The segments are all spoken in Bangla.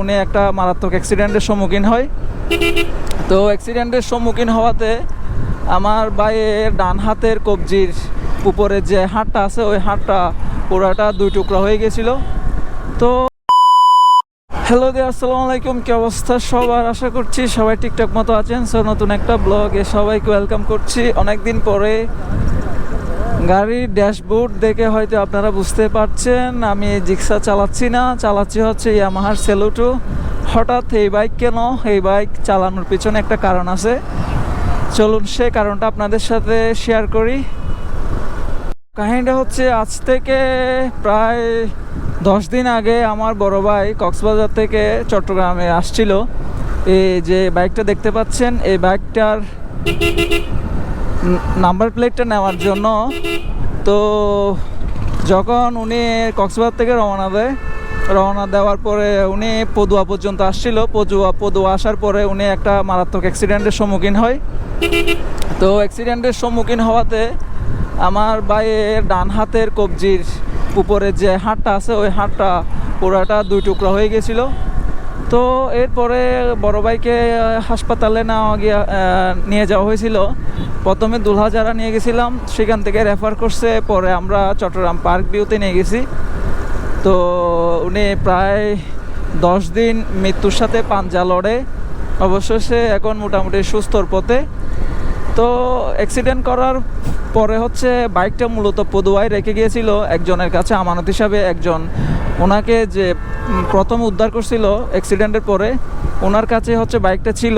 উনি একটা মারাত্মক অ্যাক্সিডেন্টের সম্মুখীন হয়। তো অ্যাক্সিডেন্টের সম্মুখীন হওয়াতে আমার ভাইয়ের ডান হাতের কবজির উপরে যে হাড়টা আছে, ওই হাড়টা পুরাটা দুই টুকরা হয়ে গেছিল। তো হ্যালো দিয়ে আসসালামু আলাইকুম, কি অবস্থা সবার? আশা করছি সবাই ঠিকঠাক মতো আছেন। সো নতুন একটা ব্লগে সবাইকে ওয়েলকাম করছি। অনেক দিন পরে গাড়ির ড্যাশবোর্ড দেখে হয়তো আপনারা বুঝতে পারছেন, আমি জিক্সা চালাচ্ছি না, চালাচ্ছি হচ্ছে ইয়ামাহার সেলুটু। হঠাৎ এই বাইক কেন? এই বাইক চালানোর পিছনে একটা কারণ আছে। চলুন সে কারণটা আপনাদের সাথে শেয়ার করি। কাহিনীটা হচ্ছে, আজ থেকে প্রায় দশ দিন আগে আমার বড় ভাই কক্সবাজার থেকে চট্টগ্রামে আসছিল। এই যে বাইকটা দেখতে পাচ্ছেন, এই বাইকটার নাম্বার প্লেটটা নেওয়ার জন্য। তো যখন উনি কক্সবাজার থেকে রওনা দেয়, রওনা দেওয়ার পরে উনি পদুয়া পর্যন্ত আসছিল। পদুয়া পদুয়া আসার পরে উনি একটা মারাত্মক অ্যাক্সিডেন্টের সম্মুখীন হয়। তো অ্যাক্সিডেন্টের সম্মুখীন হওয়াতে আমার ভাইয়ের ডান হাতের কবজির উপরে যে হাড়টা আছে, ওই হাড়টা পুরাটা দুই টুকরা হয়ে গেছিল। তো এরপরে বড় ভাইকে হাসপাতালে নেওয়া গিয়া নিয়ে যাওয়া হয়েছিল। প্রথমে দুলহাজারা নিয়ে গেছিলাম, সেখান থেকে রেফার করছে, পরে আমরা চট্টগ্রাম পার্ক ভিউতে নিয়ে গেছি। তো উনি প্রায় দশ দিন মৃত্যুর সাথে পাঞ্জা লড়ে অবশ্য সে এখন মোটামুটি সুস্থর পথে। তো অ্যাক্সিডেন্ট করার পরে হচ্ছে বাইকটা মূলত পদুয়ায় রেখে গিয়েছিল, একজনের কাছে আমানত হিসাবে একজন। ওনাকে যে প্রথম উদ্ধার করছিল অ্যাক্সিডেন্টের পরে, ওনার কাছে হচ্ছে বাইকটা ছিল।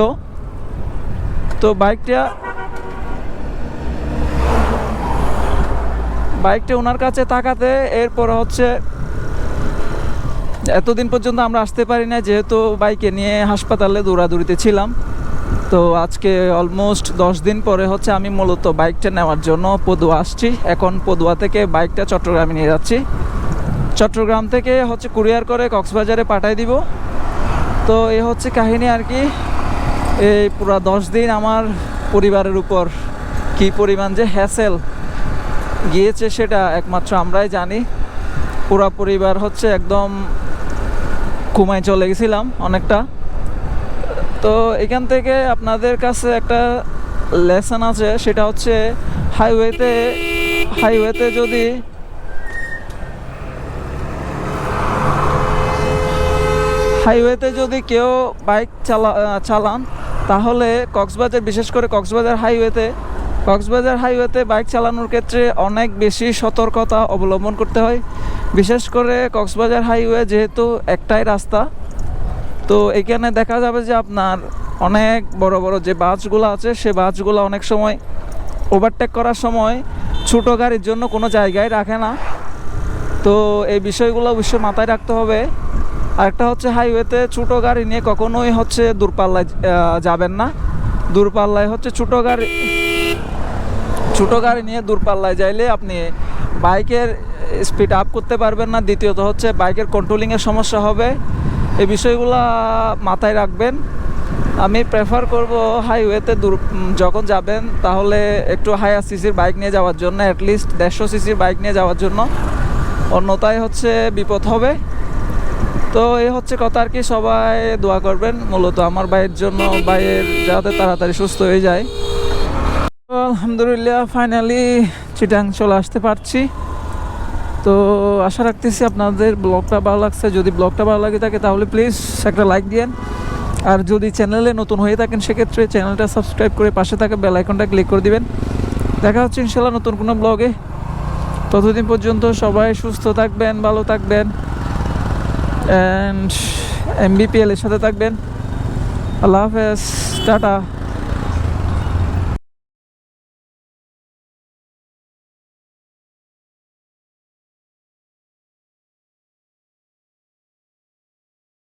তো বাইকটা বাইকটা ওনার কাছে তাকাতে এরপর হচ্ছে এতদিন পর্যন্ত আমরা আসতে পারি না যেহেতু বাইকে নিয়ে হাসপাতালে দৌড়াদৌড়িতে ছিলাম। তো আজকে অলমোস্ট দশ দিন পরে হচ্ছে আমি মূলত বাইকটা নেওয়ার জন্য পদুয়া আসছি। এখন পদুয়া থেকে বাইকটা চট্টগ্রামে নিয়ে যাচ্ছি। চট্টগ্রাম থেকে হচ্ছে কুরিয়ার করে কক্সবাজারে পাঠাই দিব। তো এ হচ্ছে কাহিনী আর কি। এই পুরো দশ দিন আমার পরিবারের উপর কি পরিমাণ যে হ্যাসেল গিয়েছে সেটা একমাত্র আমরাই জানি। পুরো পরিবার হচ্ছে একদম ঘুমায় চলে গেছিলাম অনেকটা। তো এখান থেকে আপনাদের কাছে একটা লেসন আছে, সেটা হচ্ছে হাইওয়েতে হাইওয়েতে যদি হাইওয়েতে যদি কেউ বাইক চালা, চালান, তাহলে কক্সবাজার, বিশেষ করে কক্সবাজার হাইওয়েতে কক্সবাজার হাইওয়েতে বাইক চালানোর ক্ষেত্রে অনেক বেশি সতর্কতা অবলম্বন করতে হয়। বিশেষ করে কক্সবাজার হাইওয়ে যেহেতু একটাই রাস্তা, তো এখানে দেখা যাবে যে আপনার অনেক বড় বড় যে বাসগুলো আছে, সে বাসগুলো অনেক সময় ওভারটেক করার সময় ছোটো গাড়ির জন্য কোনো জায়গায় রাখে না। তো এই বিষয়গুলো অবশ্যই মাথায় রাখতে হবে। আরেকটা হচ্ছে হাইওয়েতে ছোটো গাড়ি নিয়ে কখনোই হচ্ছে দূরপাল্লায় যাবেন না। দূরপাল্লায় হচ্ছে ছোটো গাড়ি ছোটো গাড়ি নিয়ে দূরপাল্লায় যাইলে আপনি বাইকের স্পিড আপ করতে পারবেন না। দ্বিতীয়ত হচ্ছে বাইকের কন্ট্রোলিংয়ের সমস্যা হবে। এই বিষয়গুলো মাথায় রাখবেন। আমি প্রেফার করব হাইওয়েতে দূর যখন যাবেন, তাহলে একটু হায়ার সিসির বাইক নিয়ে যাওয়ার জন্য অ্যাটলিস্ট দেড়শো সিসির বাইক নিয়ে যাওয়ার জন্য। অন্যতায় হচ্ছে বিপদ হবে। তো এই হচ্ছে কথা আর কি, সবাই দোয়া করবেন। মূলত আমার ভাইয়ের জন্য, ভাইয়ের যাতে তাড়াতাড়ি সুস্থ হয়ে যায়। আলহামদুলিল্লাহ ফাইনালি চিটাং চলে আসতে পারছি। তো আশা রাখতেছি আপনাদের ব্লগটা ভালো লাগছে। যদি ব্লগটা ভালো লাগে থাকে তাহলে প্লিজ একটা লাইক দিয়েন। আর যদি চ্যানেলে নতুন হয়ে থাকেন, সেক্ষেত্রে চ্যানেলটা সাবস্ক্রাইব করে পাশে থাকা বেল আইকনটা ক্লিক করে দিবেন। দেখা হচ্ছে ইনশাল্লাহ নতুন কোনো ব্লগে ততদিন পর্যন্ত সবাই সুস্থ থাকবেন, ভালো থাকবেন। অ্যান্ড এমবিপিএল এর সাথে থাকবেন। আল্লাহ হাফেজ, টাটা।